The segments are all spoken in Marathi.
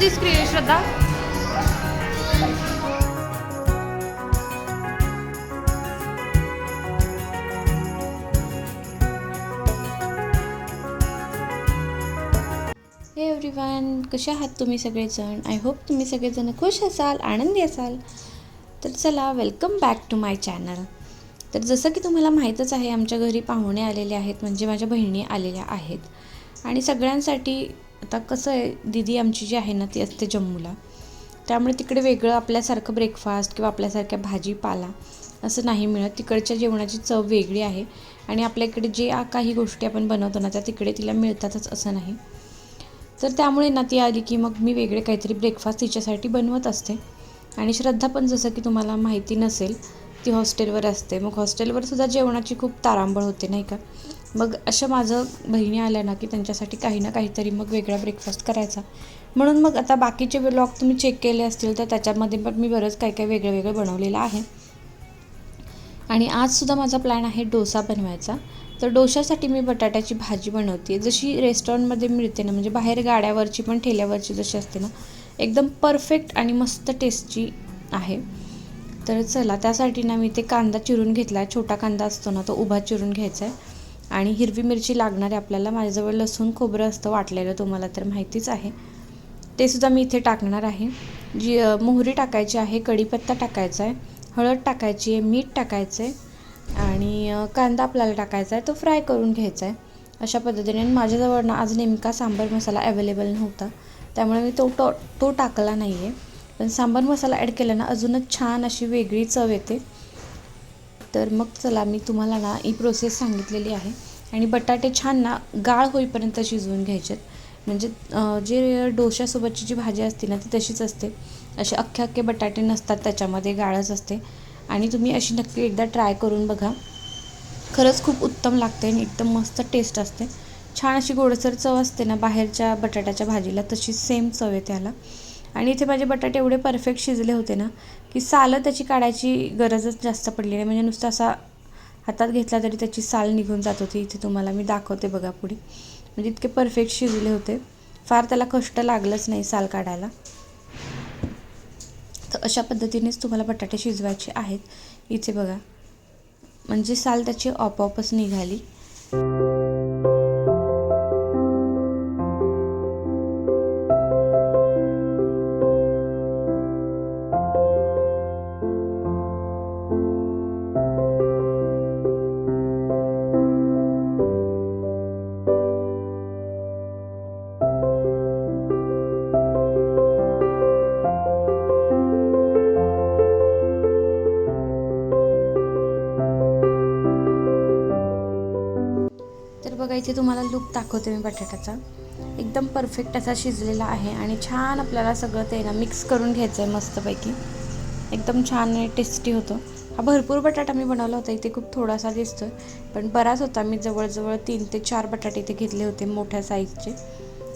दिस क्रिएट श्रद्धा? हे एव्हरीवन कसे आहात तुम्ही सगळेजण? आय होप तुम्ही सगळेजण खुश असाल आनंदी असाल. तर चला welcome back to my channel तर जसं की तुम्हाला माहीतच आहे आमच्या घरी पाहुणे आलेले आहेत म्हणजे माझ्या बहिणी आलेल्या आहेत. आणि सगळ्यांसाठी आता कसं आहे दिदी आमची जी आहे ना ती असते जम्मूला. त्यामुळे तिकडे वेगळं आपल्यासारखं ब्रेकफास्ट किंवा आपल्यासारख्या भाजीपाला असं नाही मिळत. तिकडच्या जेवणाची चव वेगळी आहे. आणि आपल्या इकडे जे काही गोष्टी आपण बनवतो ना त्या तिकडे तिला मिळतातच असं नाही. तर त्यामुळे ना ती आली की मग मी वेगळे काहीतरी ब्रेकफास्ट तिच्यासाठी बनवत असते. आणि श्रद्धा पण जसं की तुम्हाला माहिती नसेल ती हॉस्टेलवर असते. मग हॉस्टेलवर सुद्धा जेवणाची खूप तारांबळ होते नाही का? मग अशा माझं बहिणी आल्या ना की त्यांच्यासाठी काही ना काहीतरी मग वेगळा ब्रेकफास्ट करायचा. म्हणून मग आता बाकीचे ब्लॉग तुम्ही चेक केले असतील तर त्याच्यामध्ये पण मी बरंच काही काही वेगळं वेगळं बनवलेलं आहे. आणि आजसुद्धा माझा प्लॅन आहे डोसा बनवायचा. तर डोशासाठी मी बटाट्याची भाजी बनवते. जशी रेस्टॉरंटमध्ये मिळते ना म्हणजे बाहेर गाड्यावरची पण ठेल्यावरची जशी असते ना एकदम परफेक्ट आणि मस्त टेस्टची आहे. तर चला त्यासाठी ना मी ते कांदा चिरून घेतला आहे छोटा कांदा असतो ना तो उभा चिरून घ्यायचा आहे आणि हिरवी मिरची लागणारी आपल्याला माझ्याजवळ लसूण खोबरं असतं वाटलेलं तुम्हाला तर माहितीच आहे. ते सुद्धा मी इथे टाकणार आहे. जी मोहरी टाकायची आहे कढीपत्ता टाकायचा आहे हळद टाकायची आहे मीठ टाकायचं आहे आणि कांदा आपल्याला टाकायचा आहे तो फ्राय करून घ्यायचा आहे. अशा पद्धतीने माझ्याजवळ ना आज नेमका सांबार मसाला अवेलेबल नव्हता. त्यामुळे मी तो तो तो टाकला नाही आहे पण सांबार मसाला ॲड केला ना अजूनच छान अशी वेगळी चव येते. तर मग चला मी तुम्हाला ना ही प्रोसेस सांगितलेली आहे. आणि बटाटे छान ना गाळ होईपर्यंत शिजवून घ्यायचेत म्हणजे जे डोश्यासोबतची जी भाजी असते ना ती तशीच असते. असे अख्खे अख्खे बटाटे नसतात त्याच्यामध्ये गाळच असते. आणि तुम्ही अशी नक्की एकदा ट्राय करून बघा. खरंच खूप उत्तम लागते आणि एकदम मस्त टेस्ट असते. छान अशी गोडसर चव असते ना बाहेरच्या बटाट्याच्या भाजीला तशी सेम चव आहे त्याला आणि इथे माझे बटाटे एवढे परफेक्ट शिजले होते ना की सालं त्याची काढायची गरजच जास्त पडली नाही म्हणजे नुसतं असा हातात घेतला तरी त्याची साल निघून जात होती. इथे तुम्हाला मी दाखवते बघा पुढे. म्हणजे इतके परफेक्ट शिजले होते. फार त्याला कष्ट लागलंच नाही साल काढायला. तर अशा पद्धतीनेच तुम्हाला बटाटे शिजवायचे आहेत. इथे बघा. म्हणजे साल त्याची आपोआपच निघाली. इथे तुम्हाला लुक दाखवते मी बटाट्याचा. एकदम परफेक्ट असा शिजलेला आहे आणि छान आपल्याला सगळं ते ना मिक्स करून घ्यायचं आहे मस्तपैकी. एकदम छान आणि टेस्टी होतो. हा भरपूर बटाटा मी बनवला होता इथे खूप थोडासा दिसतो पण बराच होता मी जवळजवळ तीन ते चार बटाटे इथे घेतले होते मोठ्या साईजचे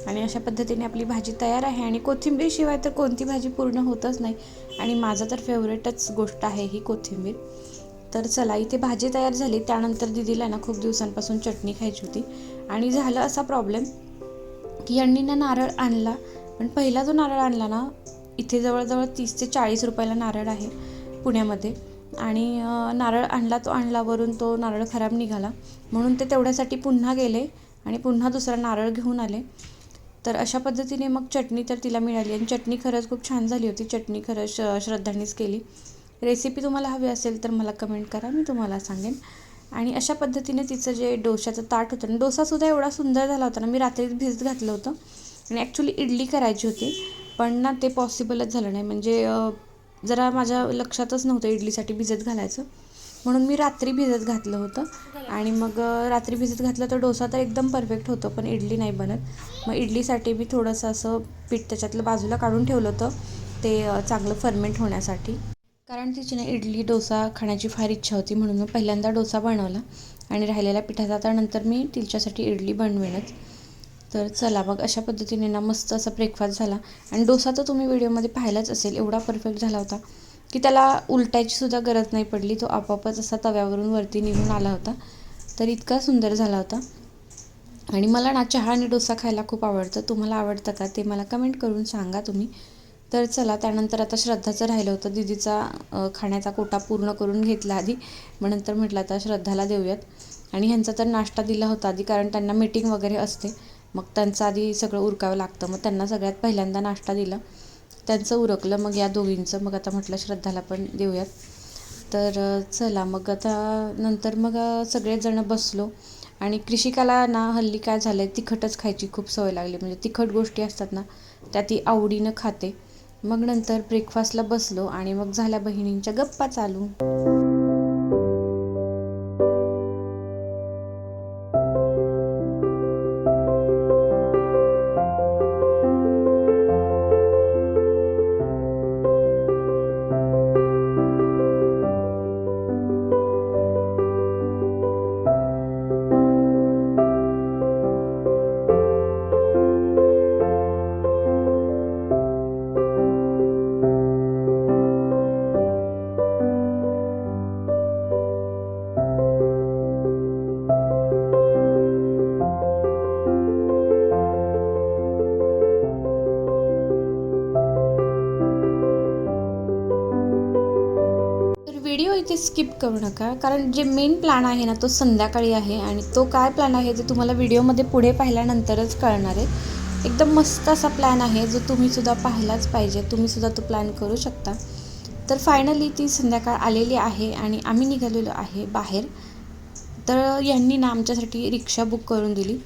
आणि अशा पद्धतीने आपली भाजी तयार आहे आणि कोथिंबीरशिवाय तर कोणती भाजी पूर्ण होतच नाही. आणि माझं तर फेवरेटच गोष्ट आहे ही कोथिंबीर. तर चला इथे भाजी तयार झाली. त्यानंतर दिदीला ना खूप दिवसांपासून चटणी खायची होती. आणि झालं असा प्रॉब्लेम की यांनी ना नारळ आणला. पण पहिला जो नारळ आणला ना इथे जवळजवळ तीस ते चाळीस रुपयाला नारळ आहे पुण्यामध्ये. आणि नारळ आणला तो आणलावरून तो नारळ खराब निघाला. म्हणून ते तेवढ्यासाठी पुन्हा गेले आणि पुन्हा दुसरा नारळ घेऊन आले. तर अशा पद्धतीने मग चटणी तर तिला मिळाली. आणि चटणी खरंच खूप छान झाली होती. चटणी खरंच श केली. रेसिपी तुम्हाला हवी असेल तर मला कमेंट करा मी तुम्हाला सांगेन. आणि अशा पद्धतीने तिचं जे डोशाचं ताट होतं आणि डोसासुद्धा एवढा सुंदर झाला होता ना मी रात्री भिजत घातलं होतं. आणि ॲक्च्युली इडली करायची होती पण ना ते पॉसिबलच झालं नाही. म्हणजे जरा माझ्या लक्षातच नव्हतं इडलीसाठी भिजत घालायचं. म्हणून मी रात्री भिजत घातलं होतं. आणि मग रात्री भिजत घातलं तर डोसा तर एकदम परफेक्ट होतो पण इडली नाही बनत. मग इडलीसाठी मी थोडंसं असं पीठ त्याच्यातलं बाजूला काढून ठेवलं होतं ते चांगलं फर्मेंट होण्यासाठी. कारण तिची ना इडली डोसा खाण्याची फार इच्छा होती म्हणून मी पहिल्यांदा डोसा बनवला आणि राहिलेल्या पिठाचा आता नंतर मी तिच्यासाठी इडली बनवेनच. तर चला मग अशा पद्धतीने ना मस्त असा ब्रेकफास्ट झाला. आणि डोसा तर तुम्ही व्हिडिओमध्ये पाहिलाच असेल एवढा परफेक्ट झाला होता की त्याला उलटायची सुद्धा गरज नाही पडली. तो आपोआपच असा तव्यावरून वरती निघून आला होता. तर इतका सुंदर झाला होता. आणि मला ना चहा आणि डोसा खायला खूप आवडतं. तुम्हाला आवडतं का ते मला कमेंट करून सांगा तुम्ही. तर चला त्यानंतर आता श्रद्धाचं राहिलं होतं. दिदीचा खाण्याचा कोटा पूर्ण करून घेतला आधी. मग नंतर म्हटलं आता श्रद्धाला देऊयात. आणि ह्यांचा तर नाश्ता दिला होता आधी कारण त्यांना मीटिंग वगैरे असते. मग त्यांचं आधी सगळं उरकावं लागतं. मग त्यांना सगळ्यात पहिल्यांदा नाश्ता दिला. त्यांचं उरकलं मग या दोघींचं. मग आता म्हटलं श्रद्धाला पण देऊयात. तर चला मग आता नंतर मग सगळेजणं बसलो. आणि कृषिकाला ना हल्ली काय झालं आहे तिखटच खायची खूप सवय लागली. म्हणजे तिखट गोष्टी असतात ना त्या ती आवडीनं खाते. मग नंतर ब्रेकफास्टला बसलो आणि मग झाल्या बहिणींच्या गप्पा चालू. ते स्किप करू नका. कारण जे मेन प्लॅन आहे ना तो संध्याकाळी आहे आणि तो काय प्लॅन आहे ते तुम्हाला व्हिडिओमध्ये पुढे पाहिल्यानंतरच कळणार आहे. एकदम मस्त असा प्लॅन आहे जो तुम्हीसुद्धा पाहिलाच पाहिजे. तुम्हीसुद्धा तो प्लॅन करू शकता. तर फायनली ती संध्याकाळ आलेली आहे आणि आम्ही निघालेलो आहे बाहेर. तर यांनी ना आमच्यासाठी रिक्षा बुक करून दिली.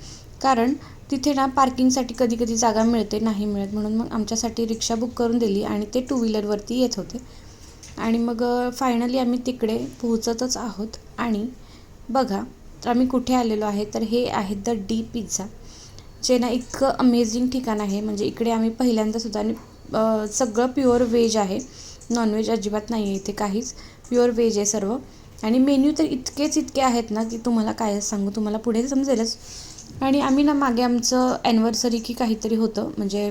कारण तिथे ना पार्किंगसाठी कधी कधी जागा मिळते नाही मिळत म्हणून मग आमच्यासाठी रिक्षा बुक करून दिली आणि ते टू व्हीलरवरती येत होते. आणि मग फायनली आम्ही तिकडे पोहोचतच आहोत. आणि बघा तर आम्ही कुठे आलेलो आहे? तर हे आहे द डी पिझ्झा जे ना इतकं अमेझिंग ठिकाण आहे. म्हणजे इकडे आम्ही पहिल्यांदासुद्धा आणि सगळं प्युअर व्हेज आहे. नॉनव्हेज अजिबात नाही आहे इथे काहीच. प्युअर व्हेज आहे सर्व. आणि मेन्यू तर इतकेच इतके आहेत ना की तुम्हाला काय सांगू? तुम्हाला पुढे समजेलच. आणि आम्ही ना मागे आमचं ॲनिव्हर्सरी की काहीतरी होतं. म्हणजे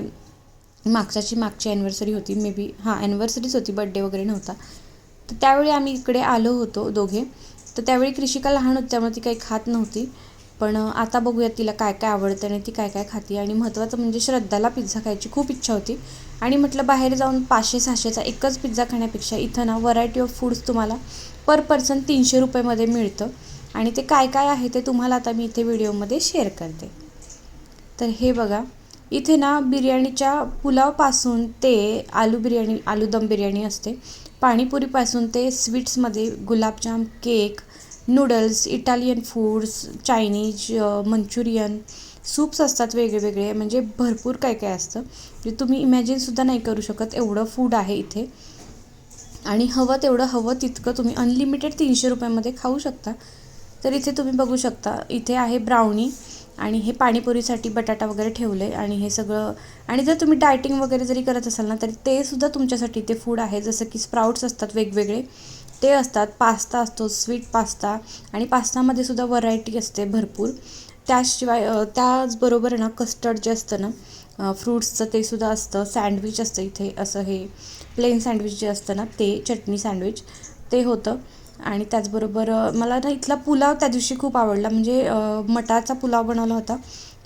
मागच्याची मागची ॲनिव्हर्सरी होती मे बी हां ॲनिव्हर्सरीच होती बड्डे वगैरे नव्हता. तर त्यावेळी आम्ही इकडे आलो होतो दोघे. तर त्यावेळी कृषिका लहान होती त्यामुळे ती काही खात नव्हती. पण आता बघूया तिला काय काय आवडतं आणि ती काय काय खाते. आणि महत्त्वाचं म्हणजे श्रद्धाला पिझ्झा खायची खूप इच्छा होती. आणि म्हटलं बाहेर जाऊन पाचशे सहाशेचा एकच पिझ्झा खाण्यापेक्षा इथं ना व्हरायटी ऑफ फूड्स तुम्हाला पर पर्सन तीनशे रुपयेमध्ये मिळतं. आणि ते काय काय आहे ते तुम्हाला आता मी इथे व्हिडिओमध्ये शेअर करते. तर हे बघा. इथे ना बिर्याणीच्या पुलावपासून ते आलू बिर्याणी आलू दम बिर्याणी असते. पाणीपुरीपासून ते स्वीट्समध्ये gulabjam cake noodles Italian foods Chinese Manchurian soups असतात वेगळेवेगळे म्हणजे भरपूर काय काय असतं. जे तुम्ही इमॅजिनसुद्धा नाही करू शकत एवढं फूड आहे इथे. आणि हवं तेवढं हवं तितकं तुम्ही अनलिमिटेड तीनशे रुपयामध्ये खाऊ शकता. तर इथे तुम्ही बघू शकता इथे आहे ब्राउनी आणि हे पाणीपुरीसाठी बटाटा वगैरे ठेवले आणि हे सगळं आणि जर तुम्ही डायटिंग वगैरे जरी करत असाल ना तरी ते सुद्धा तुमच्यासाठी इथे फूड आहे. जसं की स्प्राउट्स असतात वेगवेगळे ते असतात. पास्ता असतो स्वीट पास्ता आणि पास्तामध्ये सुद्धा व्हरायटी असते भरपूर. त्याशिवाय त्याचबरोबर ना कस्टर्ड जे असतं ना फ्रूट्सचं ते सुद्धा असतं. सँडविच असतं इथे असं हे प्लेन सँडविच जे असतं ना ते चटणी सँडविच ते होतं. आणि त्याचबरोबर मला ना इथला पुलाव त्या दिवशी खूप आवडला. म्हणजे मटारचा पुलाव बनवला होता.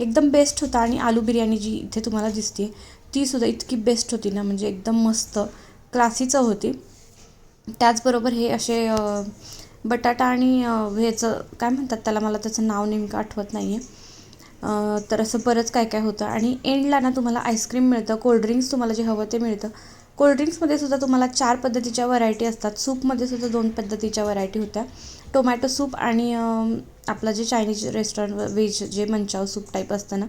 एकदम बेस्ट होता आणि आलू बिर्याणी जी इथे तुम्हाला दिसते ती सुद्धा इतकी बेस्ट होती ना. म्हणजे एकदम मस्त क्लासीचं होती. त्याचबरोबर हे असे बटाटा आणि ह्याचं काय म्हणतात त्याला? मला त्याचं नाव नेमकं आठवत नाही आहे तर असं बरंच काय काय होतं. आणि एंडला ना तुम्हाला आईस्क्रीम मिळतं कोल्ड्रिंक्स तुम्हाला जे हवं ते मिळतं. कोल्ड्रिंक्समध्ये सुद्धा तुम्हाला चार पद्धतीच्या व्हरायटी असतात. सूपमध्ये सुद्धा दोन पद्धतीच्या व्हरायटी होत्या. टोमॅटो सूप आणि आपलं जे चायनीज रेस्टॉरंट व्हेज जे मंचाव सूप टाईप असतं ना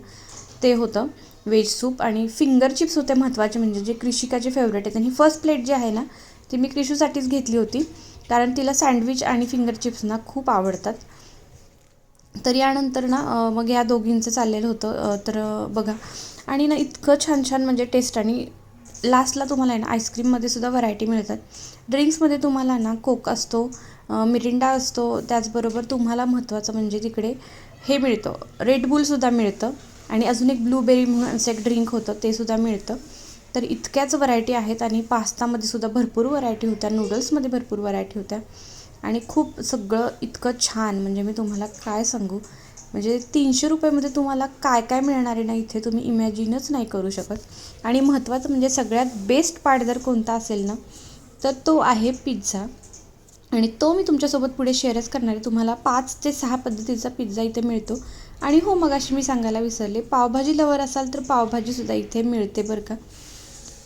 ते होतं. व्हेज सूप आणि फिंगर चिप्स होते महत्त्वाचे म्हणजे जे कृषिकाचे फेवरेट आहेत. आणि फर्स्ट प्लेट जी आहे ना ती मी क्रिशूसाठीच घेतली होती. कारण तिला सँडविच आणि फिंगर चिप्स ना खूप आवडतात. तर यानंतर ना मग या दोघींचं चाललेलं होतं तर बघा. आणि ना इतकं छान छान म्हणजे टेस्ट आणि लास्टला तुम्हाला आहे ना आईस्क्रीममध्ये सुद्धा व्हरायटी मिळतात. ड्रिंक्समध्ये तुम्हाला ना कोक असतो मिरिंडा असतो त्याचबरोबर तुम्हाला महत्त्वाचं म्हणजे तिकडे हे मिळतं. रेडबुलसुद्धा मिळतं आणि अजून एक ब्लूबेरी म्हणून असं एक ड्रिंक होतं ते सुद्धा मिळतं. तर इतक्याच व्हरायटी आहेत आणि पास्तामध्ये सुद्धा भरपूर व्हरायटी होत्या नूडल्समध्ये भरपूर व्हरायटी होत्या. आणि खूप सगळं इतकं छान म्हणजे मी तुम्हाला काय सांगू? म्हणजे तीनशे रुपयामध्ये तुम्हाला काय काय मिळणार आहे ना इथे तुम्ही इमॅजिनच नाही करू शकत. आणि महत्त्वाचं म्हणजे सगळ्यात बेस्ट पार्ट जर कोणता असेल ना तर तो आहे पिझ्झा. आणि तो मी तुमच्यासोबत पुढे शेअरच करणार आहे. तुम्हाला पाच ते सहा पद्धतीचा पिझ्झा इथे मिळतो. आणि हो मग अशी मी सांगायला विसरले पावभाजी लवर असाल तर पावभाजीसुद्धा इथे मिळते बरं का.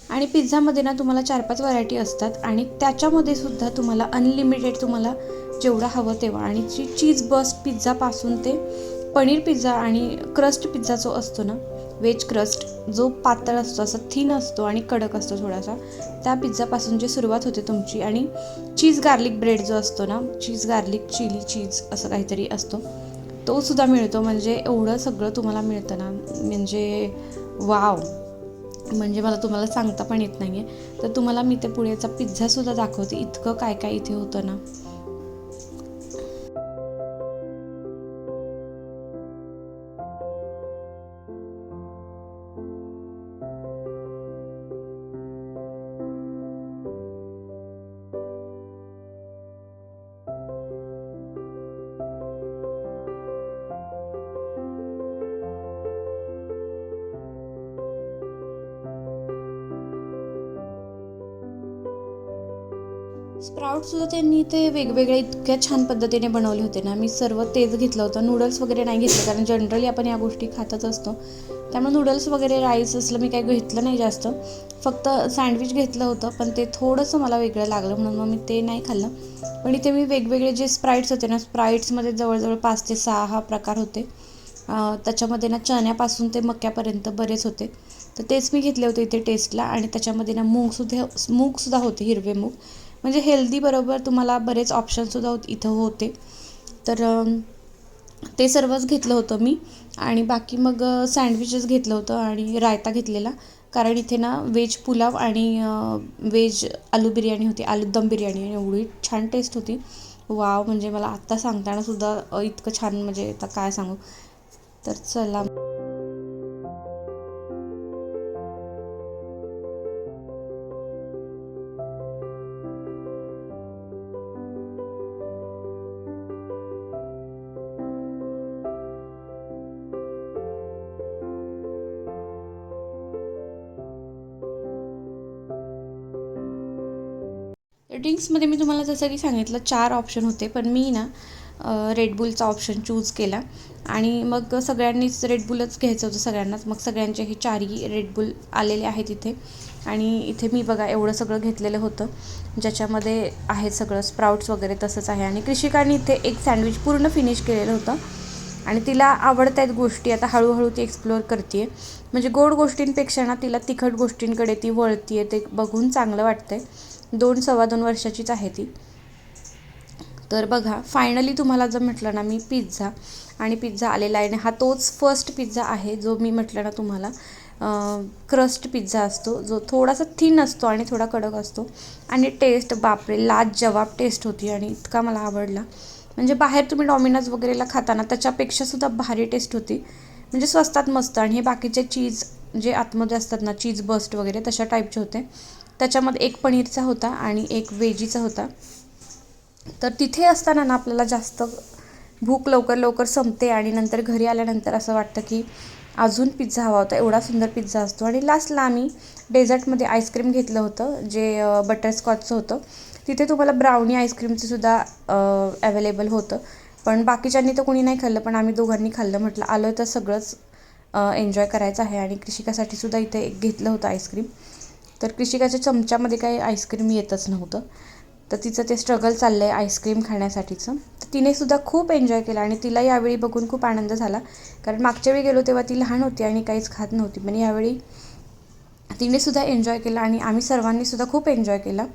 आणि पिझ्झामध्ये ना तुम्हाला चार पाच व्हरायटी असतात आणि त्याच्यामध्ये सुद्धा तुम्हाला अनलिमिटेड तुम्हाला जेवढं हवं तेव्हा. आणि जी चीज बस्ट पिझ्झापासून ते पनीर पिझ्झा आणि क्रस्ट पिझ्झा जो असतो ना वेज क्रस्ट जो पातळ असतो असा थिन असतो आणि कडक असतो थोडासा त्या पिझ्झापासून जी सुरुवात होते तुमची आणि चीज गार्लिक ब्रेड जो असतो ना चीज गार्लिक चिली चीज असं काहीतरी असतो तो सुद्धा मिळतो. म्हणजे एवढं सगळं तुम्हाला मिळतं ना म्हणजे वाव. म्हणजे मला तुम्हाला सांगता पण येत नाही आहे तर तुम्हाला मी ते पुढेचा पिझ्झासुद्धा दाखवते. इतकं काय काय इथे होतं ना. स्प्राउटसुद्धा त्यांनी ते वेगवेगळे इतक्या छान पद्धतीने बनवले होते ना. मी सर्व तेच घेतलं होतं. नूडल्स वगैरे नाही घेतलं कारण जनरली आपण या गोष्टी खातच असतो. त्यामुळे नूडल्स वगैरे राईस असलं मी काही घेतलं नाही जास्त. फक्त सँडविच घेतलं होतं पण ते थोडंसं मला वेगळं लागलं म्हणून मग मी ते नाही खाल्लं. पण इथे मी वेगवेगळे जे स्प्राईट्स होते ना स्प्राईट्समध्ये जवळजवळ पाच ते सहा हा प्रकार होते. त्याच्यामध्ये ना चण्यापासून ते मक्यापर्यंत बरेच होते. तर तेच मी घेतले होते इथे टेस्टला आणि त्याच्यामध्ये ना मूगसुद्धा मूगसुद्धा होते हिरवे मूग. म्हणजे हेल्दीबरोबर तुम्हाला बरेच ऑप्शनसुद्धा इथं होते. तर ते सर्वच घेतलं होतं मी. आणि बाकी मग सँडविचेस घेतलं होतं आणि रायता घेतलेला. कारण इथे ना व्हेज पुलाव आणि व्हेज आलू बिर्याणी होती. आलू दम बिर्याणी. आणि एवढी छान टेस्ट होती. वाव म्हणजे मला आत्ता सांगताना सुद्धा इतकं छान म्हणजे आता काय सांगू. तर चला. ड्रिंक्समध्ये मी तुम्हाला जसं की सांगितलं चार ऑप्शन होते पण मी ना रेडबुलचा ऑप्शन चूज केला. आणि मग सगळ्यांनीच रेडबुलच घ्यायचं होतं सगळ्यांनाच. मग सगळ्यांचे हे चारही रेडबुल आलेले आहेत इथे. आणि इथे मी बघा एवढं सगळं घेतलेलं होतं. ज्याच्यामध्ये आहे सगळं स्प्राउट्स वगैरे तसंच आहे. आणि कृषिकाने इथे एक सँडविच पूर्ण फिनिश केलेलं होतं. आणि तिला आवडत आहेत गोष्टी आता हळूहळू ती एक्सप्लोअर करते म्हणजे गोड गोष्टींपेक्षा ना तिला तिखट गोष्टींकडे ती वळती आहे ते बघून चांगलं वाटतं आहे दोन सव्वा दोन वर्षाचीच आहे ती. तर बघा फायनली तुम्हाला जर म्हटलं ना मी पिझ्झा आणि पिझ्झा आलेला आहे आणि हा तोच फर्स्ट पिझ्झा आहे जो मी म्हटलं ना तुम्हाला क्रस्ट पिझ्झा असतो जो थोडासा थिन असतो आणि थोडा कडक असतो. आणि टेस्ट बापरे लाज जवाब टेस्ट होती आणि इतका मला आवडला. म्हणजे बाहेर तुम्ही डॉमिनोज वगैरेला खाताना त्याच्यापेक्षासुद्धा भारी टेस्ट होती. म्हणजे स्वस्तात मस्त आणि हे बाकीचे चीज जे आतमध्ये असतात ना चीज बस्ट वगैरे तशा टाईपचे होते. त्याच्यामध्ये एक पनीरचा होता आणि एक वेजीचा होता. तर तिथे असताना ना आपल्याला जास्त भूक लवकर लवकर संपते आणि नंतर घरी आल्यानंतर असं वाटतं की अजून पिझ्झा हवा होता एवढा सुंदर पिझ्झा असतो. आणि लास्टला आम्ही डेझर्टमध्ये आईस्क्रीम घेतलं होतं जे बटरस्कॉचचं होतं. तिथे तुम्हाला ब्राउनी आईस्क्रीमचं सुद्धा अवेलेबल होतं. पण बाकीच्यांनी तर कोणी नाही खाल्लं पण आम्ही दोघांनी खाल्लं. म्हटलं आलो तर सगळंच एन्जॉय करायचं आहे. आणि कृषिकासाठी सुद्धा इथे एक घेतलं होतं आईस्क्रीम तर कृषिकाच्या चमच्यामध्ये काही आईस्क्रीम येतच नव्हतं. तर तिचं ते स्ट्रगल चाललं आहे आईस्क्रीम खाण्यासाठीचं. तर तिनेसुद्धा खूप एन्जॉय केला आणि तिला यावेळी बघून खूप आनंद झाला. कारण मागच्या वेळी गेलो तेव्हा ती लहान होती आणि काहीच खात नव्हती. पण यावेळी तिनेसुद्धा एन्जॉय केला आणि आम्ही सर्वांनीसुद्धा खूप एन्जॉय केला.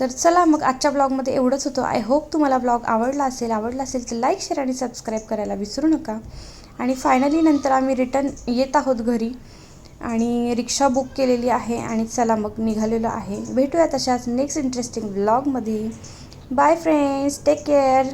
तर चला मग आजच्या ब्लॉगमध्ये एवढंच होतं. आय होप तुम्हाला ब्लॉग आवडला असेल. आवडला असेल तर लाईक शेअर आणि सबस्क्राईब करायला विसरू नका. आणि फायनली नंतर आम्ही रिटर्न येत आहोत घरी. आणि रिक्षा बुक केलेली आहे आणि चला मग निघालेलो आहे. भेटूया तशाच नेक्स्ट इंटरेस्टिंग ब्लॉगमध्ये बाय फ्रेंड्स टेक केअर